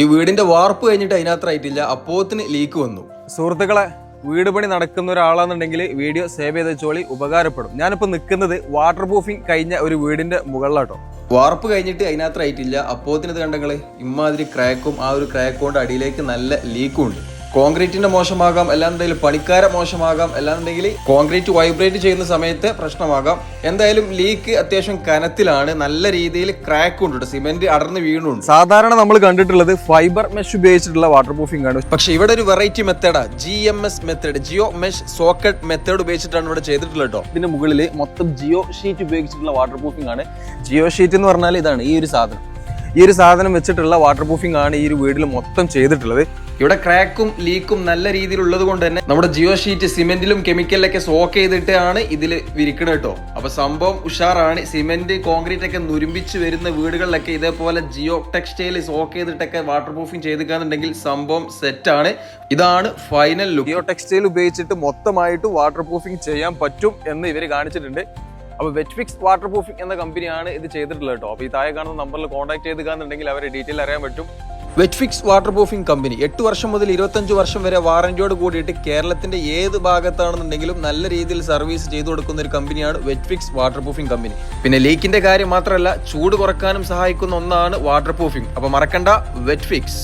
ഈ വീടിന്റെ വാർപ്പ് കഴിഞ്ഞിട്ട് അതിനകത്തായിട്ടില്ല അപ്പോത്തിന് ലീക്ക് വന്നു. സുഹൃത്തുക്കളെ വീട് പണി നടക്കുന്ന ഒരാളാണെന്നുണ്ടെങ്കിൽ വീഡിയോ സേവ് ചെയ്ത് ചോളി ഉപകാരപ്പെടും. ഞാനിപ്പോൾ നിൽക്കുന്നത് വാട്ടർ പ്രൂഫിംഗ് കഴിഞ്ഞ ഒരു വീടിന്റെ മുകളിലാട്ടോ. വാർപ്പ് കഴിഞ്ഞിട്ട് അതിനകത്തായിട്ടില്ല അപ്പോത്തിന് ഇത് ഇമ്മാതിരി ക്രാക്കും ആ ഒരു ക്രാക്ക് കൊണ്ട് അടിയിലേക്ക് നല്ല ലീക്കും ഉണ്ട്. കോൺക്രീറ്റിന്റെ മോശമാകാം അല്ലാന്നുണ്ടെങ്കിൽ പണിക്കാര മോശമാകാം അല്ലാന്നുണ്ടെങ്കിൽ കോൺക്രീറ്റ് വൈബ്രേറ്റ് ചെയ്യുന്ന സമയത്ത് പ്രശ്നമാകാം. എന്തായാലും ലീക്ക് അത്യാവശ്യം കനത്തിലാണ്. നല്ല രീതിയിൽ ക്രാക്ക് ഉണ്ട് സിമെന്റ് അടർന്ന് വീണുണ്ട്. സാധാരണ നമ്മൾ കണ്ടിട്ടുള്ളത് ഫൈബർ മെഷ് ഉപയോഗിച്ചിട്ടുള്ള വാട്ടർ പ്രൂഫിംഗ് ആണ്. പക്ഷെ ഇവിടെ ഒരു variety മെത്തേഡാ G M S method geo mesh socket method ഉപയോഗിച്ചിട്ടാണ് ഇവിടെ ചെയ്തിട്ടുള്ളത് കേട്ടോ. ഇതിന്റെ മുകളിൽ മൊത്തം ജിയോ ഷീറ്റ് ഉപയോഗിച്ചിട്ടുള്ള വാട്ടർ പ്രൂഫിംഗ് ആണ്. ജിയോ ഷീറ്റ് എന്ന് പറഞ്ഞാൽ ഇതാണ് ഈ ഒരു സാധനം. ഈ ഒരു സാധനം വെച്ചിട്ടുള്ള വാട്ടർ പ്രൂഫിംഗ് ആണ് ഈ ഒരു വീട്ടിൽ മൊത്തം ചെയ്തിട്ടുള്ളത്. ഇവിടെ ക്രാക്കും ലീക്കും നല്ല രീതിയിലുള്ളത് കൊണ്ട് തന്നെ നമ്മുടെ ജിയോ ഷീറ്റ് സിമെന്റിലും കെമിക്കലിലൊക്കെ സോക്ക് ചെയ്തിട്ടാണ് ഇതിൽ വിരിക്കണത് കേട്ടോ. അപ്പൊ സംഭവം ഉഷാറാണ്. സിമെന്റ് കോൺക്രീറ്റ് ഒക്കെ നുരുമ്പിച്ച് വരുന്ന വീടുകളിലൊക്കെ ഇതേപോലെ ജിയോ ടെക്സ്റ്റൈൽ സോക്ക് ചെയ്തിട്ടൊക്കെ വാട്ടർ പ്രൂഫിംഗ് ചെയ്തിക്കാന്നുണ്ടെങ്കിൽ സംഭവം സെറ്റാണ്. ഇതാണ് ഫൈനൽ ലുക്ക് ജിയോ ടെക്സ്റ്റൈൽ ഉപയോഗിച്ചിട്ട് മൊത്തമായിട്ട് വാട്ടർ പ്രൂഫിംഗ് ചെയ്യാൻ പറ്റും എന്ന് ഇവർ കാണിച്ചിട്ടുണ്ട്. അപ്പോൾ വെറ്റ് ഫിക്സ് വാട്ടർ പ്രൂഫിംഗ് എന്ന കമ്പനിയാണ് ഇത് ചെയ്തിട്ടുള്ളത് കേട്ടോ. അപ്പോൾ ഈ താഴെ കാണുന്ന നമ്പറിൽ കോൺടാക്ട് ചെയ്ത് കാണുന്നുണ്ടെങ്കിൽ അവരെ ഡീറ്റെയിൽ അറിയാൻ പറ്റും. Wetfix water proofing company. എട്ട് വർഷം മുതൽ ഇരുപത്തഞ്ച് വർഷം വരെ വാറന്റിയോട് കൂടിയിട്ട് കേരളത്തിന്റെ ഏത് ഭാഗത്താണെന്നുണ്ടെങ്കിലും നല്ല രീതിയിൽ സർവീസ് ചെയ്തു കൊടുക്കുന്ന ഒരു കമ്പനിയാണ് വെറ്റ്ഫിക്സ് വാട്ടർ പ്രൂഫിംഗ് കമ്പനി. പിന്നെ ലീക്കിന്റെ കാര്യം മാത്രമല്ല ചൂട് കുറക്കാനും സഹായിക്കുന്ന ഒന്നാണ് വാട്ടർ പ്രൂഫിംഗ് അപ്പൊ മറക്കണ്ട വെറ്റ്ഫിക്സ്.